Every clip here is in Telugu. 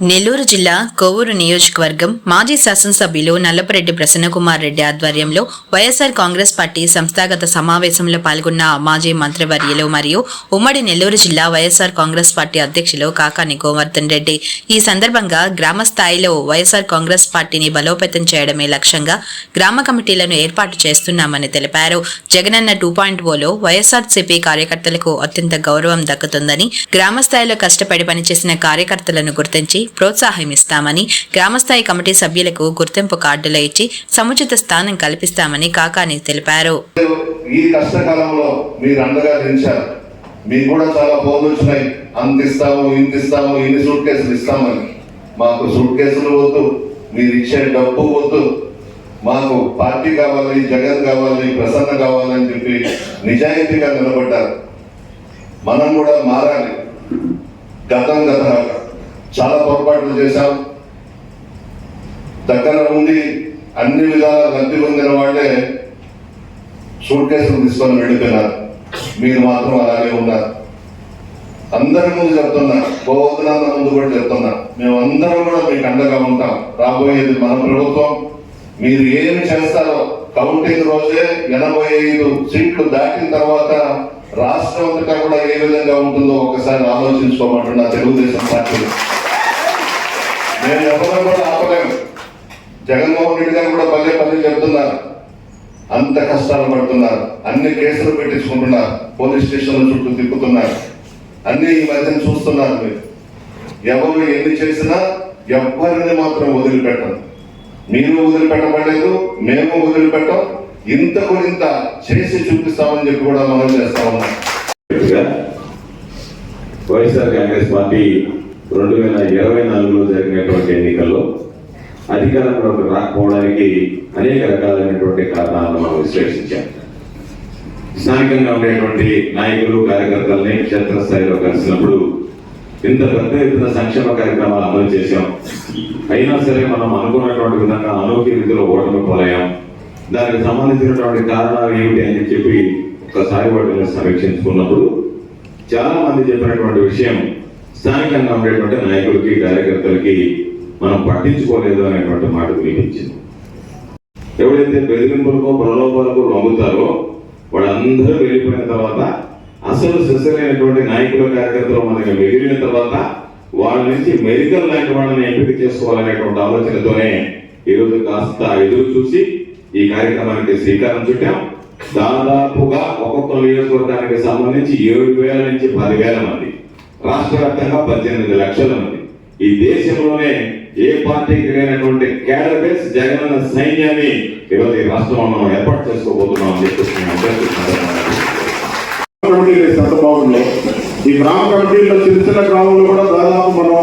నెల్లూరు జిల్లా కోవూరు నియోజకవర్గం మాజీ శాసనసభ్యులు నల్లపరెడ్డి ప్రసన్నకుమార్ రెడ్డి ఆధ్వర్యంలో వైఎస్ఆర్ కాంగ్రెస్ పార్టీ సంస్థాగత సమావేశంలో పాల్గొన్న మాజీ మంత్రివర్యులు మరియు ఉమ్మడి నెల్లూరు జిల్లా వైఎస్ఆర్ కాంగ్రెస్ పార్టీ అధ్యక్షులు కాకాని గోవర్ధన్ రెడ్డి. ఈ సందర్భంగా గ్రామ స్థాయిలో వైఎస్ఆర్ కాంగ్రెస్ పార్టీని బలోపేతం చేయడమే లక్ష్యంగా గ్రామ కమిటీలను ఏర్పాటు చేస్తున్నామని తెలిపారు. జగనన్న టూ పాయింట్ ఓలో వైఎస్ఆర్సీపీ కార్యకర్తలకు అత్యంత గౌరవం దక్కుతుందని గ్రామ స్థాయిలో కష్టపడి పనిచేసిన కార్యకర్తలను గుర్తించి ప్రోత్సాహం ఇస్తామని గ్రామస్థాయి కమిటీ సభ్యులకు గుర్తింపు కార్డులు ఇచ్చి సముచిత స్థానం కల్పిస్తామని కాకాని తెలిపారు. ఈ కష్టకాలంలో మీరు అండగా నిలిచారు. మీకు కూడా చాలా ఫోన్లు వచ్చినాయి. అంత ఇస్తాము ఇంత ఇస్తాము ఇన్ని సూట్ కేసులు ఇస్తామని. మాకు సూట్ కేసులు వద్దు మీరు ఇచ్చే డబ్బు వద్దు. మాకు పార్టీ కావాలి జగన్ కావాలి ప్రసన్న కావాలని చెప్పి నిజాయితీగా నిలబడ్డారు. మనం కూడా మారాలి. గతం గతం చాలా పొరపాట్లు చేశాం. దగ్గర ఉండి అన్ని విధాల లబ్ధి పొందిన వాళ్ళే సూట్ కేసులు తీసుకొని వెళ్ళిపోయినారు. మీరు మాత్రం అలాగే ఉన్నారు. అందరి ముందు చెప్తున్నా గోవర్ధనాథ ముందు కూడా చెప్తున్నా మేము అందరం కూడా మీకు అండగా ఉంటాం. రాబోయేది మన ప్రభుత్వం. మీరు ఏమి చేస్తారో కౌంటింగ్ రోజే ఎనభై ఐదు సీట్లు దాటిన తర్వాత రాష్ట్రం అంతటా కూడా ఏ విధంగా ఉంటుందో ఒకసారి ఆలోచించుకోమంటున్నా తెలుగుదేశం పార్టీ. నేను ఎవరిని కూడా ఆపలేము. జగన్మోహన్ రెడ్డి గారు కూడా పల్లె పల్లె చెప్తున్నారు. అంత కష్టాలు పడుతున్నారు. అన్ని కేసులు పెట్టించుకుంటున్నారు. పోలీస్ స్టేషన్ల చుట్టూ తిప్పుతున్నారు. అన్ని ఈ మధ్యన చూస్తున్నారు మీరు. ఎవరు ఎన్ని చేసినా ఎవ్వరిని మాత్రం వదిలిపెట్టరు. మీరు వదిలిపెట్టబడలేదు మేము వదిలిపెట్టాం. ఇంతకు ఇంత చేసి చూపిస్తామని చెప్పి కూడా మనం చేస్తా ఉన్నాం. వైఎస్ఆర్ కాంగ్రెస్ పార్టీ రెండు వేల ఇరవై నాలుగులో జరిగినటువంటి ఎన్నికల్లో అధికారంలోకి రాకపోవడానికి అనేక రకాలైనటువంటి కారణాలను మనం విశ్లేషించాం. స్థానికంగా ఉండేటువంటి నాయకులు కార్యకర్తల్ని క్షేత్రస్థాయిలో కలిసినప్పుడు ఇంత పెద్ద ఎత్తున సంక్షేమ కార్యక్రమాలు అమలు చేశాం. అయినా సరే మనం అనుకున్నటువంటి విధంగా అనోగ్య రీతిలో ఓటమి పోలయ్యాం. దానికి సంబంధించినటువంటి కారణాలు ఏమిటి అని చెప్పి ఒకసారి వాటిని సమీక్షించుకున్నప్పుడు చాలా మంది చెప్పినటువంటి విషయం స్థానికంగా ఉండేటువంటి నాయకులకి కార్యకర్తలకి మనం పట్టించుకోలేదు అనేటువంటి మాట వినిపించింది. ఎవరైతే బెదిరింపులకు ప్రలోభాలకు నమ్ముతారో వాళ్ళందరూ వెళ్ళిపోయిన తర్వాత అసలు సిసలైనటువంటి నాయకుల కార్యకర్తలు మనకి మిగిలిన తర్వాత వాళ్ళ నుంచి మెడికల్ లాంటి వాళ్ళని ఎంపిక చేసుకోవాలనేటువంటి ఆలోచనతోనే ఈరోజు కాస్త ఎదురు చూసి ఈ కార్యక్రమానికి శ్రీకారం చుట్టాం. దాదాపుగా ఒక్కొక్క నియోజకవర్గానికి సంబంధించి ఏడు వేల నుంచి పదివేల మంది. రాష్ట్ర వ్యాప్తంగా పద్దెనిమిది లక్షల మంది. ఈ దేశంలోనే ఏ పార్టీకి లేనటువంటి కేడర్ బేస్ జగనన్న సైన్యాన్ని ఈరోజు ఈ రాష్ట్రంలో మనం ఏర్పాటు చేసుకోబోతున్నాం అని చెప్పేసి నేను ఈ గ్రామ కమిటీల్లో చిన్న చిన్న గ్రామంలో కూడా దాదాపు మనం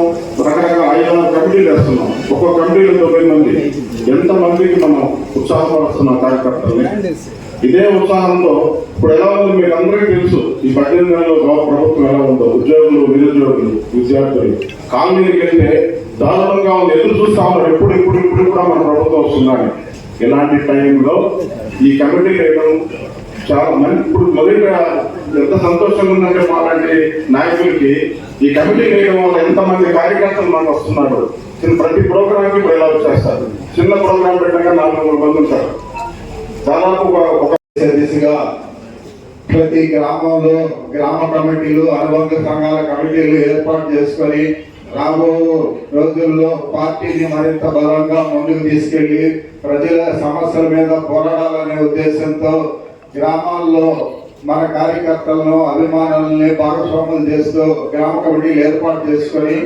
రకరకాల ఐదు కమిటీలు వేస్తున్నాం. ఒక్కొక్క కమిటీలో తొమ్మిది మంది. ఎంత మందికి మనం ఉత్సాహపరుస్తున్నాం కార్యకర్తల్ని? ఇదే ఉత్సాహంతో ఇప్పుడు ఎలా ఉంది మీకు అందరికీ తెలుసు ఈ పద్దెనిమిది నెలలో ప్రభుత్వం ఎలా ఉందో ఉద్యోగులు నిరుద్యోగులు విద్యార్థులు. కాలనీకి వెళ్తే దారుణంగా ఉంది. ఎదురు చూస్తా ఉన్నారు ఎప్పుడు ఇప్పుడు ఇప్పుడు కూడా మన ప్రభుత్వం వస్తుందని. ఇలాంటి టైంలో ఈ కమిటీ వేయడం చాలా మంచి ఇప్పుడు మొదటిగా ఎంత సంతోషంగా ఉందంటే మాలాంటి నాయకులకి ఈ కమిటీ వేయడం వల్ల ఎంతమంది కార్యకర్తలు మనకు వస్తున్నారు. ప్రతి ప్రోగ్రామ్కి ఇప్పుడు ఎలా వచ్చేస్తారు? చిన్న ప్రోగ్రామ్ పెట్టాక నాలుగు వందల మంది ఉంటారు. దాదాపు ఒక- దిశగా ప్రతి గ్రామంలో గ్రామ కమిటీలు అనుబంధ సంఘాల కమిటీలు ఏర్పాటు చేసుకొని రాబో రోజుల్లో పార్టీని మరింత బలంగా ముందుకు తీసుకెళ్ళి ప్రజల సమస్యల మీద పోరాడాలనే ఉద్దేశంతో గ్రామాల్లో మన కార్యకర్తలను అభిమానులని భాగస్వాములు చేస్తూ గ్రామ కమిటీలు ఏర్పాటు చేసుకొని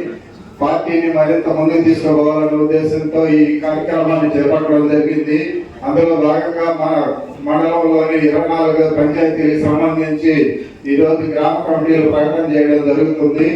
పార్టీని మరింత ముందుకు తీసుకుపోవాలనే ఉద్దేశంతో ఈ కార్యక్రమాన్ని చేపట్టడం జరిగింది. అందులో భాగంగా మన మండలంలోని ఇరవై నాలుగు పంచాయతీలకు సంబంధించి ఈ రోజు గ్రామ కమిటీలు ప్రకటన చేయడం జరుగుతుంది.